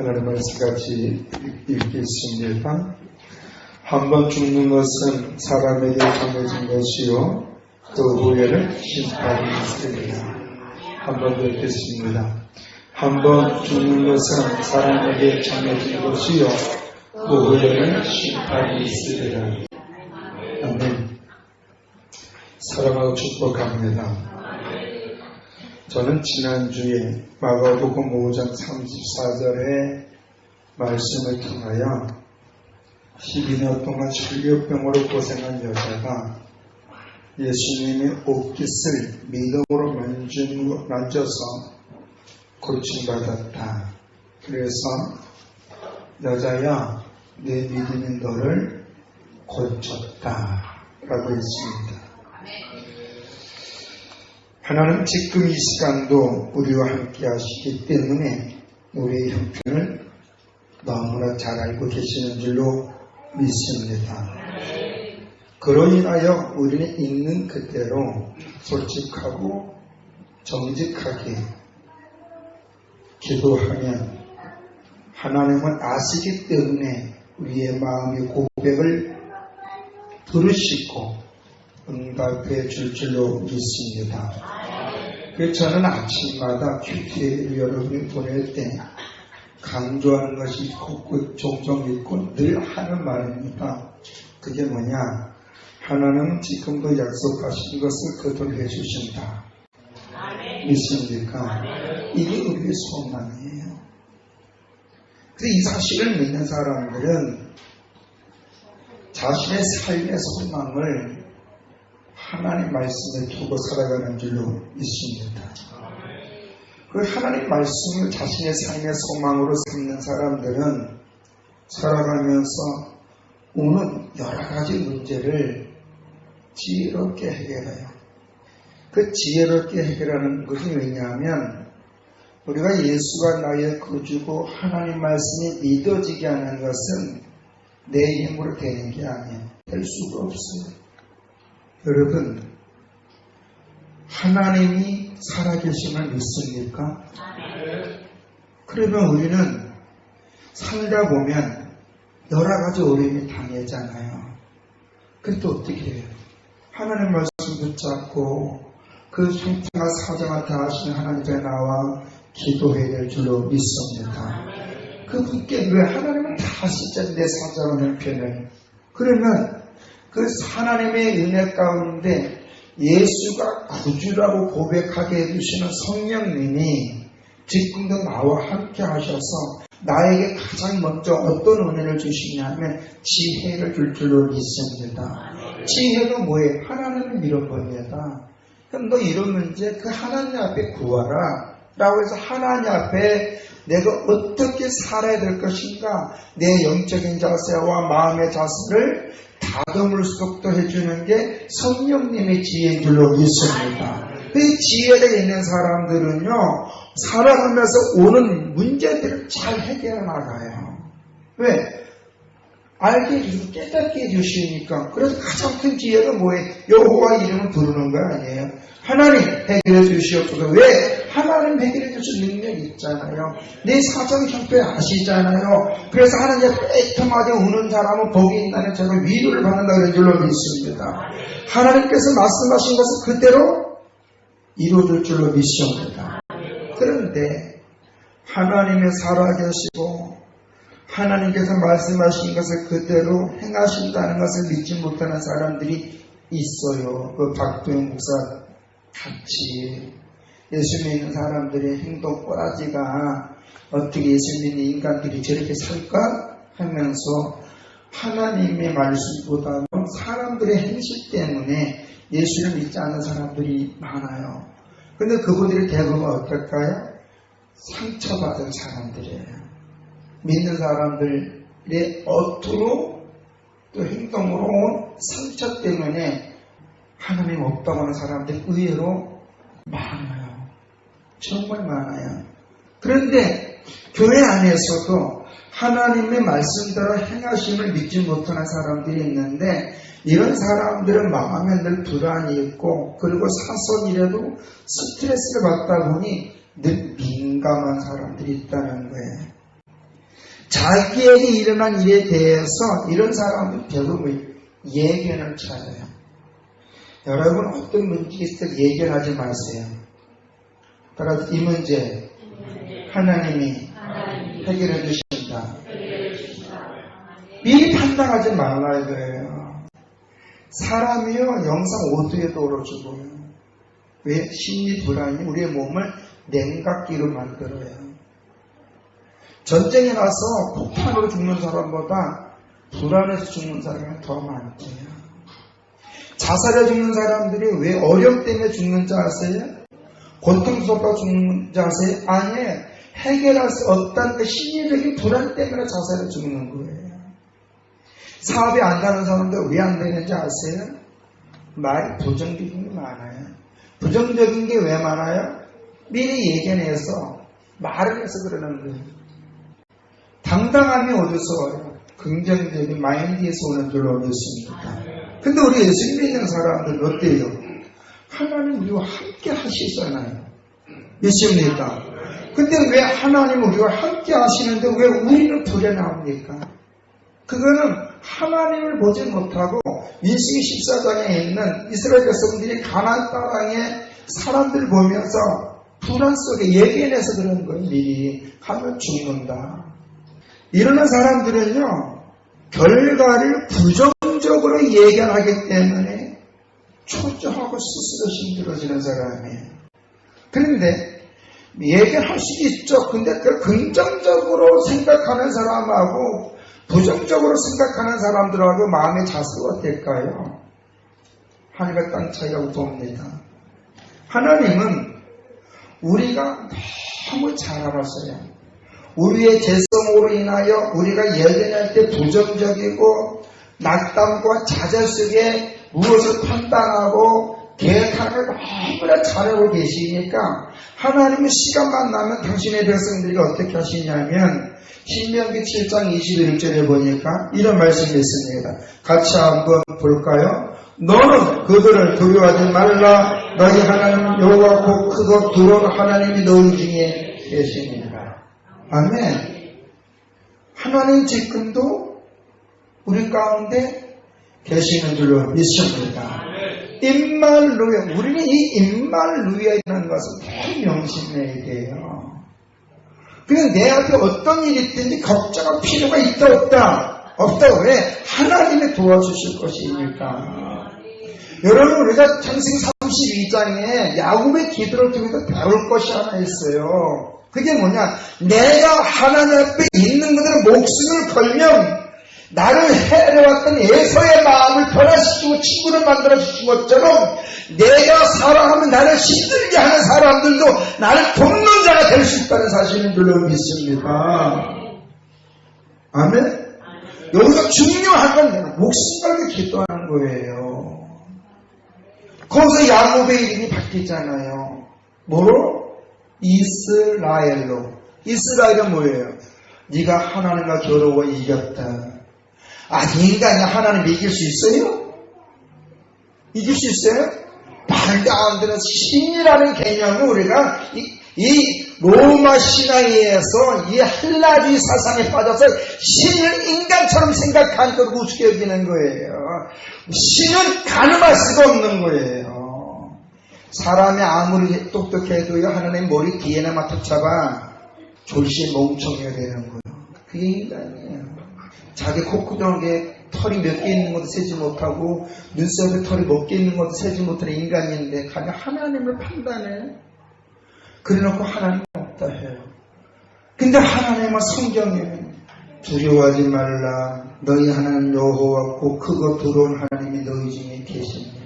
하나님 말씀 같이 읽겠습니다. 한번 죽는 것은 사람에게 정해진 것이요 또 후에는 심판이 있으리라. 한번더 읽겠습니다. 한번 죽는 것은 사람에게 정해진 것이요 또 후에는 심판이 있으리라. 아멘. 사랑하고 축복합니다. 저는 지난주에 마가복음 5장 34절의 말씀을 통하여 12년 동안 전류병으로 고생한 여자가 예수님의 옷깃을 믿음으로 만진, 만져서 고침받았다. 그래서 여자야 내 믿음이 너를 고쳤다. 라고 했습니다. 하나님 지금 이 시간도 우리와 함께 하시기 때문에 우리의 형편을 너무나 잘 알고 계시는 줄로 믿습니다. 그로 인하여 우리는 있는 그대로 솔직하고 정직하게 기도하면 하나님은 아시기 때문에 우리의 마음의 고백을 들으시고 응답해 줄 줄로 믿습니다. 저는 아침마다 큐티를 여러분이 보낼 때 강조하는 것이 있고 종종 있고 늘 하는 말입니다. 그게 뭐냐? 하나님은 지금도 약속하신 것을 그대로 해주신다. 믿습니까? 이게 우리의 소망이에요. 그래서 이 사실을 믿는 사람들은 자신의 삶의 소망을 하나님 말씀에 두고 살아가는 줄로 믿습니다. 그 하나님 말씀을 자신의 삶의 소망으로 삼는 사람들은 살아가면서 오는 여러 가지 문제를 지혜롭게 해결해요. 그 지혜롭게 해결하는 것이 왜냐하면 우리가 예수가 나의 구주고 하나님 말씀이 믿어지게 하는 것은 내 힘으로 되는 게 아니에요. 될 수가 없어요. 여러분, 하나님이 살아계심을 믿습니까? 그러면 우리는 살다 보면 여러 가지 어려움이 당하잖아요. 그래도 어떻게 해요? 하나님 말씀 붙잡고 그 성장한 사정을 다하시는 하나님 앞에 나와 기도해야 될 줄로 믿습니다. 그분께 왜 하나님은 다 하시잖아요. 내 사정을 형편을. 그러면 그 하나님의 은혜 가운데 예수가 구주라고 고백하게 해주시는 성령님이 지금도 나와 함께 하셔서 나에게 가장 먼저 어떤 은혜를 주시냐면 지혜를 줄 줄로 믿습니다. 지혜가 뭐예요? 하나님을 잃어버리다. 그럼 너 이런 문제 그 하나님 앞에 구하라. 라고 해서 하나님 앞에 내가 어떻게 살아야 될 것인가 내 영적인 자세와 마음의 자세를 다듬을 수도 해주는 게 성령님의 지혜인 줄로 믿습니다. 그 지혜가 있는 사람들은요, 살아가면서 오는 문제들을 잘 해결해 나가요. 왜? 알게 해주시고 깨닫게 해주시니까. 그래서 가장 큰 지혜가 뭐예요? 여호와 이름을 부르는 거 아니에요? 하나님 해결해 주시옵소서. 왜? 하나님 해결해 주실 능력이 있잖아요. 내 사정 형편 아시잖아요. 그래서 하나님 애통하게 우는 사람은 복이 있다는 저는 위로를 받는다 그런 줄로 믿습니다. 하나님께서 말씀하신 것을 그대로 이루어질 줄로 믿습니다. 그런데 하나님의 살아계시고 하나님께서 말씀하신 것을 그대로 행하신다는 것을 믿지 못하는 사람들이 있어요. 그 박도영 목사 같이 예수 믿는 사람들의 행동 꼬라지가 어떻게 예수 믿는 인간들이 저렇게 살까 하면서 하나님의 말씀보다는 사람들의 행실 때문에 예수를 믿지 않는 사람들이 많아요. 근데 그분들이 대부분 어떨까요? 상처받은 사람들이에요. 믿는 사람들의 어투로 또 행동으로 온 상처 때문에 하나님 없다고 하는 사람들이 의외로 많아요. 정말 많아요. 그런데 교회 안에서도 하나님의 말씀대로 행하심을 믿지 못하는 사람들이 있는데 이런 사람들은 마음에 늘 불안이 있고 그리고 사소이라도 스트레스를 받다 보니 늘 민감한 사람들이 있다는 거예요. 자기에게 일어난 일에 대해서 이런 사람은 대부분 예견을 찾아요. 여러분 어떤 문제가 있을 때 예견하지 마세요. 따라서 이 문제 하나님이 해결해 주신다. 미리 판단하지 말라 이거예요. 사람이요 영상 5도에 떨어 죽어요. 왜? 심리 불안이 우리의 몸을 냉각기로 만들어요. 전쟁에 나서 폭탄으로 죽는 사람보다 불안해서 죽는 사람이 더 많대요. 자살해 죽는 사람들이 왜 어려움 때문에 죽는지 아세요? 고통스럽다 죽는지 아세요? 아니, 해결할 수 없다는 그 심리적인 불안 때문에 자살해 죽는 거예요. 사업이 안 가는 사람들 왜 안 되는지 아세요? 말 부정적인 게 많아요. 부정적인 게 왜 많아요? 미리 예견해서 말을 해서 그러는 거예요. 당당함이 어디서 와요? 긍정적인 마인드에서 오는 줄로 믿습니다. 근데 우리 예수 믿는 사람들은 어때요? 하나님 우리와 함께 하시잖아요. 믿습니까? 근데 왜 하나님 우리와 함께 하시는데 왜 우리는 불려나옵니까? 그거는 하나님을 보지 못하고 민수기 14장에 있는 이스라엘 백성들이 가나안 땅의 사람들 보면서 불안 속에 예견해서 그런 거예요. 미리 하면 죽는다. 이러는 사람들은요 결과를 부정적으로 예견하기 때문에 초조하고 스스로 힘들어지는 사람이에요. 그런데 예견할 수 있죠. 근데 그 긍정적으로 생각하는 사람하고 부정적으로 생각하는 사람들하고 마음의 자세가 어떨까요? 하늘과 땅 차이라고 봅니다. 하나님은 우리가 너무 잘 알았어요. 우리의 재성으로 인하여 우리가 예견할 때 부정적이고 낙담과 좌절 속에 무엇을 판단하고 걸 너무나 잘 알고 계시니까 하나님은 시간만 나면 당신의 백성들이 어떻게 하시냐면 신명기 7장 21절에 보니까 이런 말씀이 있습니다. 같이 한번 볼까요? 너는 그들을 두려워하지 말라 너희 하나님 여호와 곧 크고 두려운 하나님이 너희 중에 계십니다. 아멘. 하나님 지금도 우리 가운데 계시는 줄로 믿습니다. 임말루에 우리는 이 임말루에라는 것을 잘 명심해야 돼요. 그냥 내 앞에 어떤 일이 있든지 걱정할 필요가 있다 없다 없다 왜 하나님이 도와주실 것이니까. 여러분 우리가 창세기 32장에 야곱의 기도를 통해서 배울 것이 하나 있어요. 그게 뭐냐? 내가 하나님 앞에 있는 그대로 목숨을 걸면 나를 해려왔던 에서의 마음을 변화시키고 친구를 만들어주신 것처럼 내가 사랑하면 나를 힘들게 하는 사람들도 나를 돕는 자가 될 수 있다는 사실을 물론 믿습니다. 아멘? 여기서 중요한 건 목숨 걸고 기도하는 거예요. 거기서 야곱의 이름이 바뀌잖아요. 뭐로? 이스라엘로. 이스라엘은 뭐예요? 네가 하나님과 겨루고 이겼다. 아, 인간이 하나님 이길 수 있어요? 이길 수 있어요? 말도 안 되는 신이라는 개념을 우리가 이, 이 로마 신화에서 이 한라주의 사상에 빠져서 신을 인간처럼 생각하는 걸 우습게 여기는 거예요. 신은 가늠할 수가 없는 거예요. 사람이 아무리 똑똑해도요, 하나님 머리 뒤에나 맡아 잡아 졸시에 멍청해야 되는 거예요. 그게 인간이에요. 자기 콧구멍에 털이 몇 개 있는 것도 세지 못하고 눈썹에 털이 몇 개 있는 것도 세지 못하는 인간인데 가면 하나님을 판단해. 그래놓고 하나님 없다 해요. 근데 하나님은 성경에 두려워하지 말라. 너희 하나님 여호와 고 크고 두려운 하나님이 너희 중에 계십니다.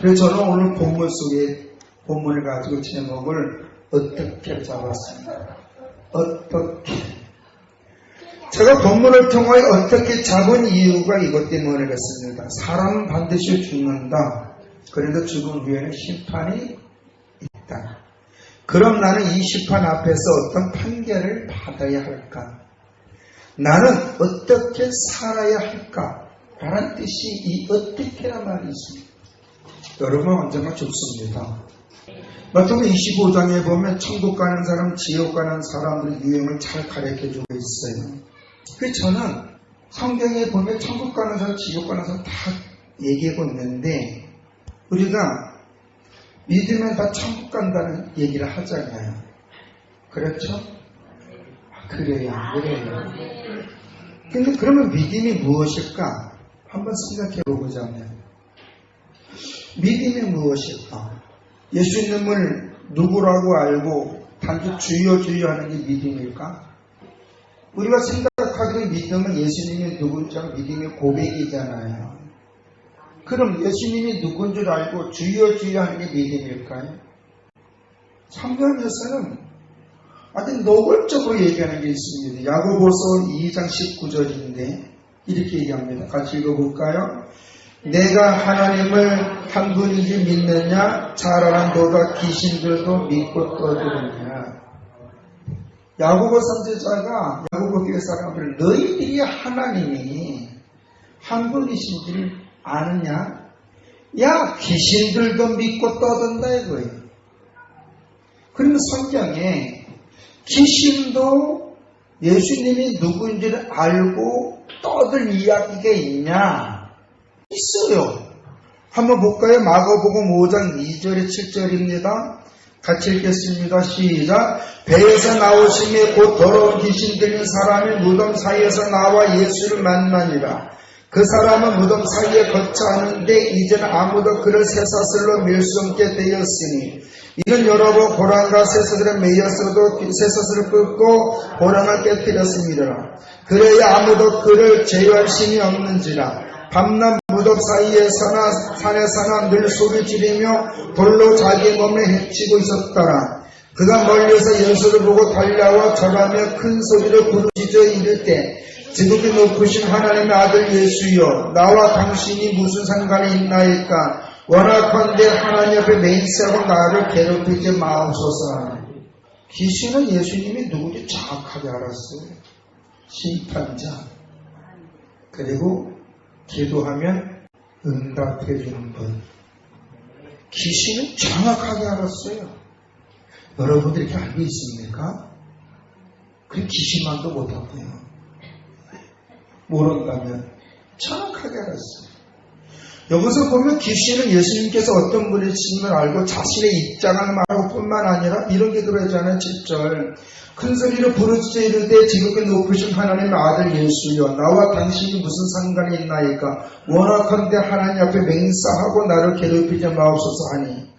그래서 저는 오늘 본문 속에 본문을 가지고 제목을 어떻게 잡았습니다. 어떻게 제가 본문을 통하여 어떻게 잡은 이유가 이것 때문이겠습니다. 사람은 반드시 죽는다. 그래도 죽은 후에는 심판이 있다. 그럼 나는 이 심판 앞에서 어떤 판결을 받아야 할까? 나는 어떻게 살아야 할까? 라는 뜻이 이 어떻게란 말이 있습니다. 여러분 언젠가 죽습니다. 마태복음 25장에 보면 천국 가는 사람, 지옥 가는 사람들의 유형을 잘 가르쳐 주고 있어요. 그 저는 성경에 보면 천국 가는 사람, 지옥 가는 사람 다 얘기하고 있는데 우리가 믿으면 다 천국 간다는 얘기를 하잖아요. 그렇죠? 아, 그래요, 그래요. 근데 그러면 믿음이 무엇일까? 한번 생각해 보자면 믿음이 무엇일까? 예수님을 누구라고 알고 단지 주여 주여 하는 게 믿음일까? 우리가 생각 하기로 믿음은 예수님이 누군지 알 믿음의 고백이잖아요. 그럼 예수님이 누군 줄 알고 주여 주여 하는 게 믿음일까요? 성경에서는 아주 노골적으로 얘기하는 게 있습니다. 야고보서 2장 19절인데 이렇게 얘기합니다. 같이 읽어볼까요? 내가 하나님을 한 분인지 믿느냐? 잘 알아도다 귀신들도 믿고 떠드느냐? 야고보 선지자가 야고보 교회 사람들 너희들이 하나님이 한 분이신지를 아느냐? 야 귀신들도 믿고 떠든다 이거예요. 그러면 성경에 귀신도 예수님이 누구인지를 알고 떠들 이야기가 있냐? 있어요. 한번 볼까요? 마가복음 5장 2절에 7절입니다. 같이 읽겠습니다. 시작. 배에서 나오심에 곧 더러운 귀신 들린 사람이 무덤 사이에서 나와 예수를 만나니라. 그 사람은 무덤 사이에 거처하는데 이제는 아무도 그를 쇠사슬로 밀 수 없게 되었으니 이는 여러 번 고랑과 쇠사슬에 매였어도 쇠사슬을 끊고 고랑을 깨뜨렸습니다. 그래야 아무도 그를 제어할 힘이 없는지라 밤낮 무덤 사이에 서나 산에 서나 늘 소리 지르며 돌로 자기 몸을 해치고 있었더라. 그가 멀리서 연수를 보고 달려와 절하며 큰 소리로 부르짖어 이를 때 지극히 높으신 하나님의 아들 예수여 나와 당신이 무슨 상관이 있나이까? 원하건대 하나님 앞에 맹세하고 나를 괴롭히지 마옵소서. 귀신은 예수님이 누구인지 정확하게 알았어요. 심판자. 그리고 기도하면 응답해 주는 분 귀신은 정확하게 알았어요 여러분들 이렇게 알고 있습니까? 그 귀신만도 못하고요 모른다면 정확하게 알았어요. 여기서 보면 귀신은 예수님께서 어떤 분이신걸 알고 자신의 입장을 말하고 뿐만 아니라 이런 게 들어있잖아요. 7절. 큰 소리로 부르짖어 이르되 지극히 높으신 하나님의 아들 예수여 나와 당신이 무슨 상관이 있나이까 원하건대 하나님 앞에 맹사하고 나를 괴롭히지 마옵소서 하니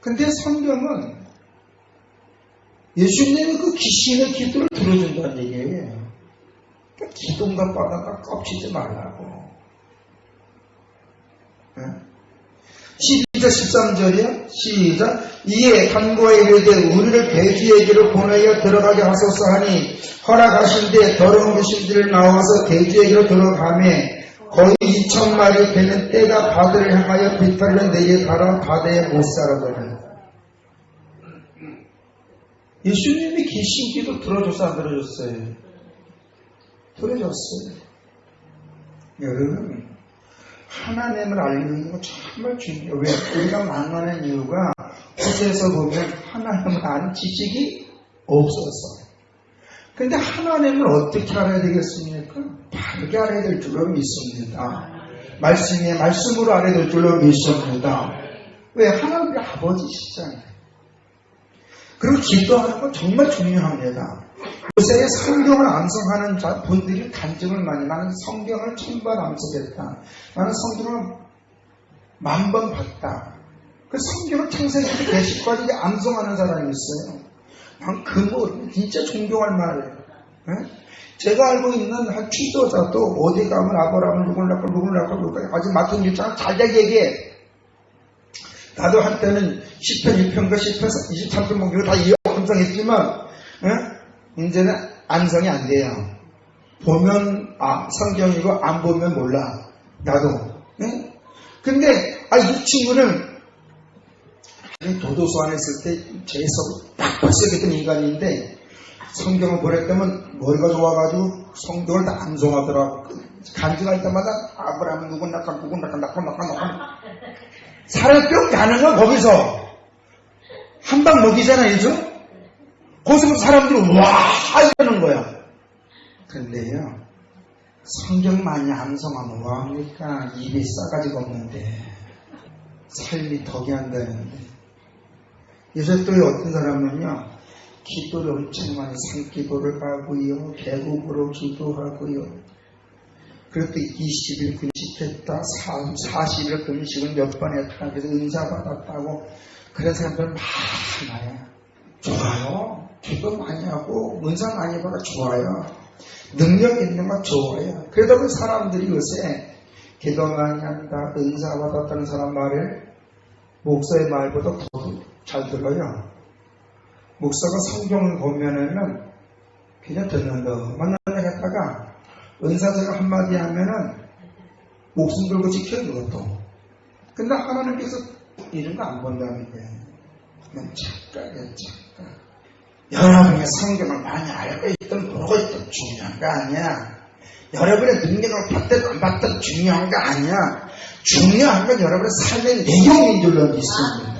근데 성경은 예수님이 그 귀신의 기도를 들어준다는 얘기예요. 그러니까 기둥과 바다가 꺾이지 말라고. 12절 13절이요. 시작. 이에 간구에 이르되 우리를 돼지에게로 보내어 들어가게 하소서 하니 허락하신데 더러운 귀신들이 나와서 돼지에게로 들어가매 거의 2천 마리 되는 때가 바다를 향하여 비탈로 내려 달아 바다에 못 살아버려. 예수님이 귀신 기도 들어줬어 안 들어줬어요? 들어줬어요. 여러분 하나님을 알고 있는 건 정말 중요해요. 왜? 우리가 만나는 이유가 호세에서 보면 하나님을 아는 지식이 없어서. 근데 하나님을 어떻게 알아야 되겠습니까? 바르게 알아야 될 줄로 믿습니다. 말씀에 말씀으로 알아야 될 줄로 믿습니다. 왜? 하나님이 아버지시잖아요. 그리고 기도하는 건 정말 중요합니다. 요새 성경을 암송하는 자, 분들이 간증을 많이 나는 성경을 천번 암송했다. 나는 성경을 만 번 봤다. 그 성경을 창세기부터 계시까지 암송하는 사람이 있어요. 난그 뭐 진짜 존경할 말이에요. 에? 제가 알고 있는 한 취조자도 어디 가면 아브라함을 누굴 낳고 누굴 낳고 누굴 낳고 아주 맡은 일장 잘잘 얘기해. 나도 한때는 10편 1편과 10편 23편 목표를 다 이어 암송했지만 에? 이제는 암송이 안 돼요. 보면 아 성경이고 안 보면 몰라. 나도. 에? 근데 아 이 친구는 도도소 안에 있을 때 재석 딱 발색했던 인간인데 성경을 보냈다면 머리가 좋아가지고 성경을 다 암송하더라고. 간증할 때마다 아브라함은 누군 낙하 누군 낙하 낙하 낙하 낙하 사람이 뿅 가는 건 거기서 한 방 먹이잖아, 이죠? 거기서부터 사람들이 와! 이러는 거야. 근데요, 성경 많이 암송하면 뭐합니까? 입이 싸가지가 없는데, 삶이 덕이 한다는데. 요새 또 어떤 사람은요, 기도를 엄청 많이 산기도를 하고요, 계곡으로 기도하고요. 그래도 20일 금식했다, 40일 금식을 몇 번 했다, 그래서 은사 받았다고, 그런 사람들 많아요. 좋아요. 기도 많이 하고, 은사 많이 받아 좋아요. 능력 있는 건 좋아요. 그러다 보니 사람들이 요새 기도 많이 한다, 은사 받았다는 사람 말을 목사의 말보다 더 잘 들어요. 목사가 성경을 보면은 그냥 듣는다. 만나게 했다가 은사자가 한마디 하면은 목숨 걸고 지켜요, 그것도. 근데 하나님께서 이런 거 안 본다는. 그냥 착각이야, 착각. 여러분이 성경을 많이 알고 있든 모르고 있든 중요한 거 아니야. 여러분의 능력을 받든 안 받든 중요한 거 아니야. 중요한 건 여러분의 삶의 내용인 줄로 믿습니다.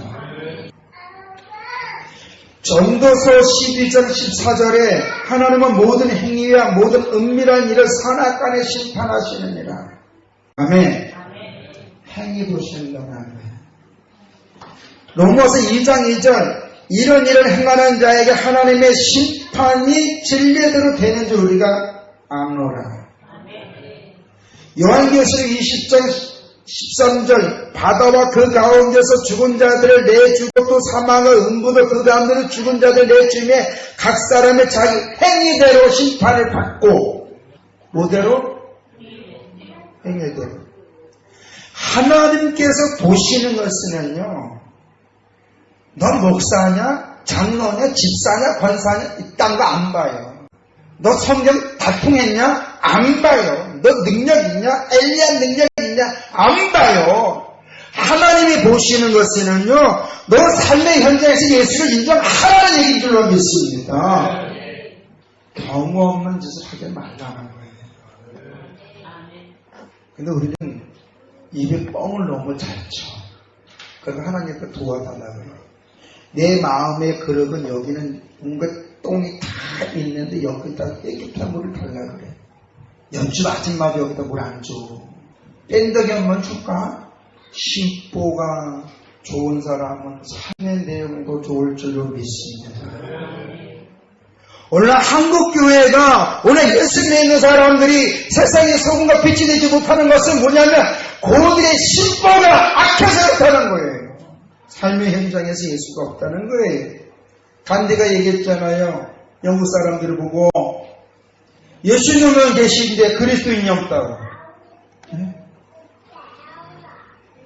전도서 12장 14절에 하나님은 모든 행위와 모든 은밀한 일을 선악간에 심판하시느니라. 아멘. 행위 보신다는 로마서 2장 2절 이런 일을 행하는 자에게 하나님의 심판이 진례대로 되는 줄 우리가 아노라. 요한계시록 20장 13절 바다와 그 가운데서 죽은 자들을 내주고 또 사망의 음부도 그 가운데서 죽은 자들 내주며 각 사람의 자기 행위대로 심판을 받고 뭐대로? 행위대로 하나님께서 보시는 것은요 넌 목사냐? 장로냐? 집사냐? 권사냐? 이딴 거 안 봐요 너 성경 다 통했냐? 안 봐요. 너 능력 있냐? 엘리안 능력 있냐? 안 봐요. 하나님이 보시는 것은요, 너 삶의 현장에서 예수를 인정하라는 얘기인 줄로 믿습니다. 없는 짓을 하지 말라는 거예요. 근데 우리는 입에 뻥을 너무 잘 쳐. 그래서 하나님께 도와달라고 해요. 내 마음의 그릇은 여기는 뭔가 똥이 다 있는데 여기다 깨끗한 물을 달라 그래. 연주 아줌마도 여기다 물 안 줘. 뺀덕이 한번 줄까? 심보가 좋은 사람은 삶의 내용도 좋을 줄로 믿습니다. 오늘 한국교회가 오늘 예수 믿는 사람들이 세상의 소금과 빛이 되지 못하는 것은 뭐냐면 그들의 심보가 악해서 그렇다는 거예요. 삶의 현장에서 예수가 없다는 거예요. 간디가 얘기했잖아요. 영국 사람들을 보고 예수님은 계신데 그리스도인이 없다고.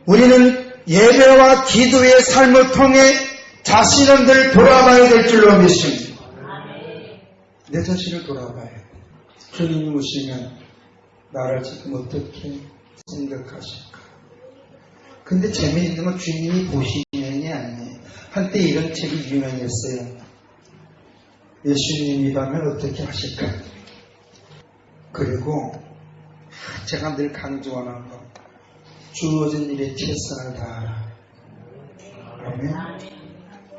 우리는 예배와 기도의 삶을 통해 자신을 늘 돌아봐야 될 줄로 믿습니다. 내 자신을 돌아봐야 돼. 주님 오시면 나를 지금 어떻게 생각하실까? 근데 재미있는 건 주님이 아니에요. 한때 이런 책이 유명했어요. 예수님이라면 어떻게 하실까? 그리고 제가 늘 강조하는 거 주어진 일에 최선을 다하라. 아멘.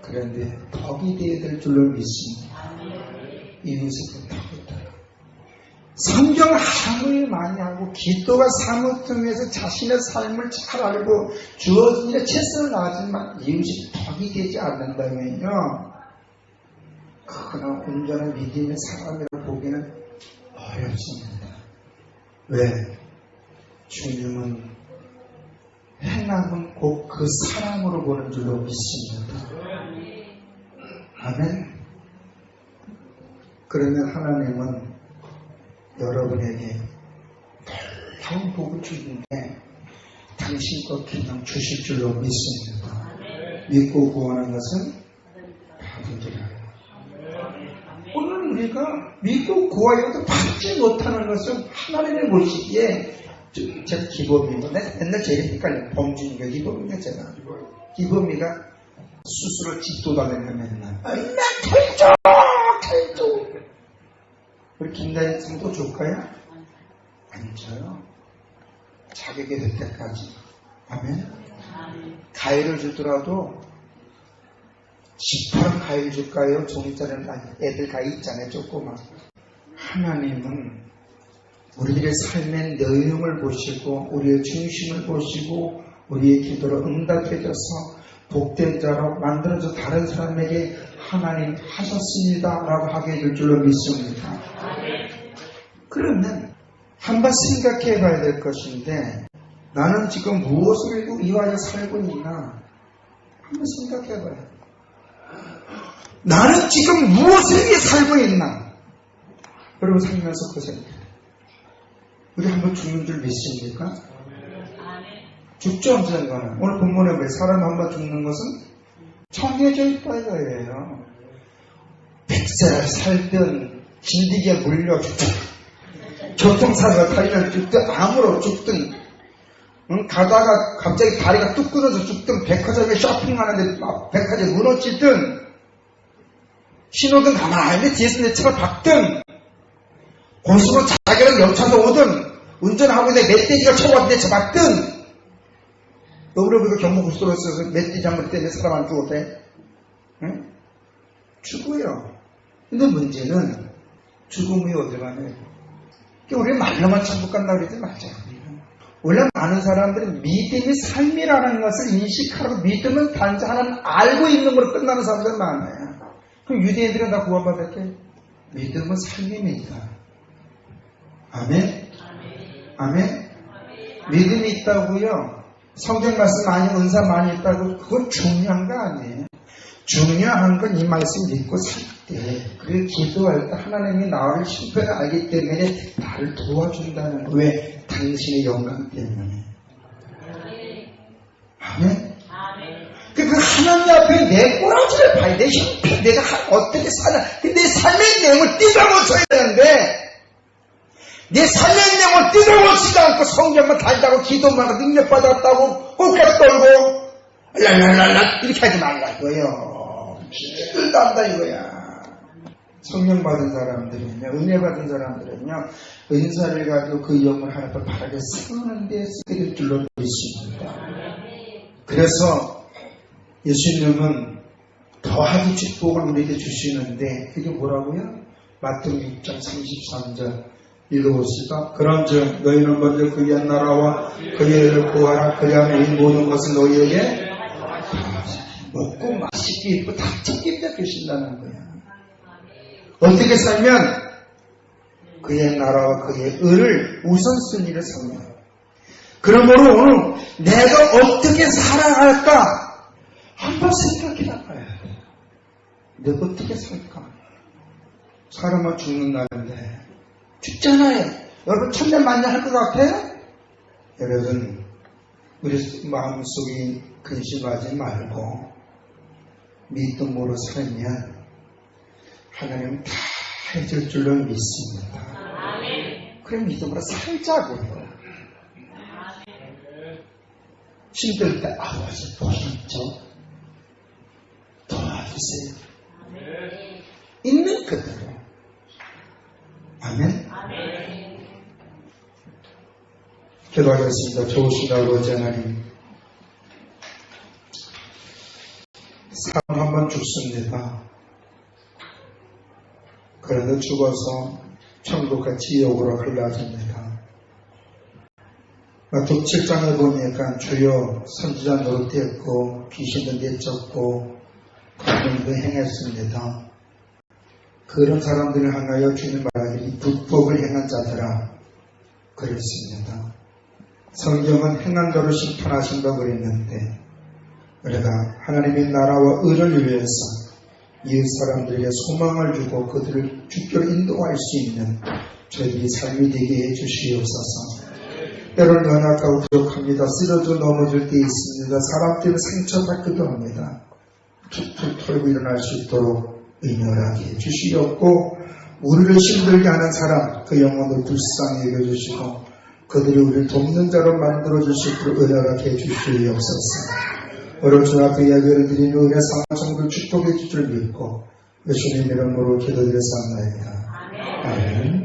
그런데 덕이 되어야 될 줄로 믿습니다. 이웃에게 있다. 성경 함을 많이 하고 기도가 사무 통해서 자신의 삶을 잘 알고 주어진 일에 최선을 다하지만 이웃이 덕이 되지 않는다면요. 그거는 온전한 믿음의 사람이라고 보기는 어렵습니다. 왜? 주님은 행함은 곧 그 사람으로 보는 줄로 믿습니다. 아멘. 그러면 하나님은 여러분에게 놀라운 복을 주는데 당신 것 그냥 주실 줄로 믿습니다. 믿고 구하는 것은 받으리라. 오늘 우리가 믿고 구하여도 받지 못하는 것은 하나님의 보시기에 좀 제가 기범이고 내 맨날 제일 헷갈려. 범준이가 기범이가 제가. 기범이가 스스로 집도 달래면 맨날. 맨날 탈조 우리 김다희 성도 줄까요? 안 줘요 자격이 될 때까지 아멘 가위를 주더라도 시퍼런 가위 줄까요? 종이자는 애들 가위 있잖아요 조그만 하나님은 우리들의 삶의 내용을 보시고 우리의 중심을 보시고 우리의 기도를 응답해줘서 복된 자로 만들어져 다른 사람에게 하나님 하셨습니다 라고 하게 될 줄로 믿습니다. 그러면 한번 생각해 봐야 될 것인데 나는 지금 무엇을 위하여 살고 있나? 한번 생각해 봐요. 나는 지금 무엇을 위해 살고 있나? 여러분 살면서 그 생각. 우리 한번 죽는 줄 믿습니까? 죽죠 언젠가는. 오늘 본문에 왜 사람 한 번 죽는 것은 정해져 있다 이거예요. 백세를 살든 진디게 물려 죽든 교통사고가 타이면 죽든 암으로 죽든 응? 가다가 갑자기 다리가 뚝 끊어져 죽든 백화점에 쇼핑하는데 막 백화점 무너지든 신호등 가만히 뒤에서 내 차를 박든 고수로 자기랑 옆차서 오든 운전하고 있는데 멧돼지가 쳐왔는데 잡았든 우리가 경부고속도로 있어서 멧돼지 한번 때문에 사람 안 죽어도 돼? 응? 죽어요. 근데 문제는 죽음이 어디 가냐. 우리 말로만 천국 간다 그러지 말자. 원래 많은 사람들은 믿음이 삶이라는 것을 인식하고 믿음은 단지 하나는 알고 있는 걸로 끝나는 사람들 많아요. 그럼 유대인들은 다 구원받았게 믿음은 삶입니다. 아멘? 아멘? 믿음이 있다고요? 성경 말씀 많이, 은사 많이 있다고 그건 중요한 거 아니에요. 중요한 건 이 말씀 믿고 살 때, 그리고 기도할 때 하나님이 나를 실패를 알기 때문에 나를 도와준다는 거. 왜? 당신의 영광 때문에. 아멘? 그, 그 하나님 앞에 내 꼬라지를 봐야 돼. 형편, 내가 하- 어떻게 사냐. 근데 내 삶의 내용을 뜯어고쳐야 되는데, 내 삶의 내용을 뜯어고치지 않고 성경만 달다고 기도만 하고 능력받았다고 호흡 떨고, 랄랄랄라, 이렇게 하지 말라 이거예요. 기도 한다 이거야. 성령 받은 사람들은요, 은혜 받은 사람들은요, 은사를 가지고 그 영을 하나님 앞에 바르게 세우는 데 쓰게 될 줄로 믿습니다. 그래서 예수님은 더하기 축복을 우리에게 주시는데 그게 뭐라고요? 마태복음 6장 33절 읽어봅시다. 그런즉 너희는 먼저 그의 나라와 그의 의를 구하라 그 안에 이 모든 것을 너희에게 먹고 마시기 입고 다 챙기다 주신다는 거야. 어떻게 살면 그의 나라와 그의 의를 우선순위를 삼는 그러므로 오늘 내가 어떻게 살아갈까 한번 생각해 봐야 돼. 내가 어떻게 살까? 사람은 죽는 날인데 죽잖아요. 여러분 천년 만년 할 것 같아요? 여러분 우리 마음속에 근심하지 말고 믿음으로 살면 하나님 다 해줄 줄로 믿습니다. 그럼 믿음으로 살자고요. 힘들 때 아버지 보셨죠? 도와주세요. 있는 그대로. 아멘. 기도하겠습니다. 좋으신 아버지 하나님. 사람 한 번 죽습니다. 그래도 죽어서 천국과 지옥으로 흘러집니다. 7장을 보니까 주여 선지자 노릇했고 귀신도 내쫓고 감동도 행했습니다. 그런 사람들을 향하여 주님 말하기를 불법을 행한 자들아 그랬습니다. 성경은 행한 자로 심판하신다고 그랬는데 우리가 하나님의 나라와 의를 위해서 이웃 사람들에게 소망을 주고 그들을 주교로 인도할 수 있는 저희들이 삶이 되게 해주시옵소서. 때로는 연약하고 부족합니다. 쓰러져 넘어질 때 있습니다. 사람 때문에 상처받기도 합니다. 툭툭 털고 일어날 수 있도록 은연하게 해주시옵고 우리를 힘들게 하는 사람 그 영혼을 불쌍히 여겨주시고 그들이 우리를 돕는 자로 만들어 주시도록 은연하게 해주시옵소서. 오늘 주 앞에 이야기를 드리는 은혜 상성을 축복해 주줄 믿고 예수님 이름으로 기도드렸사옵나이다. 아멘.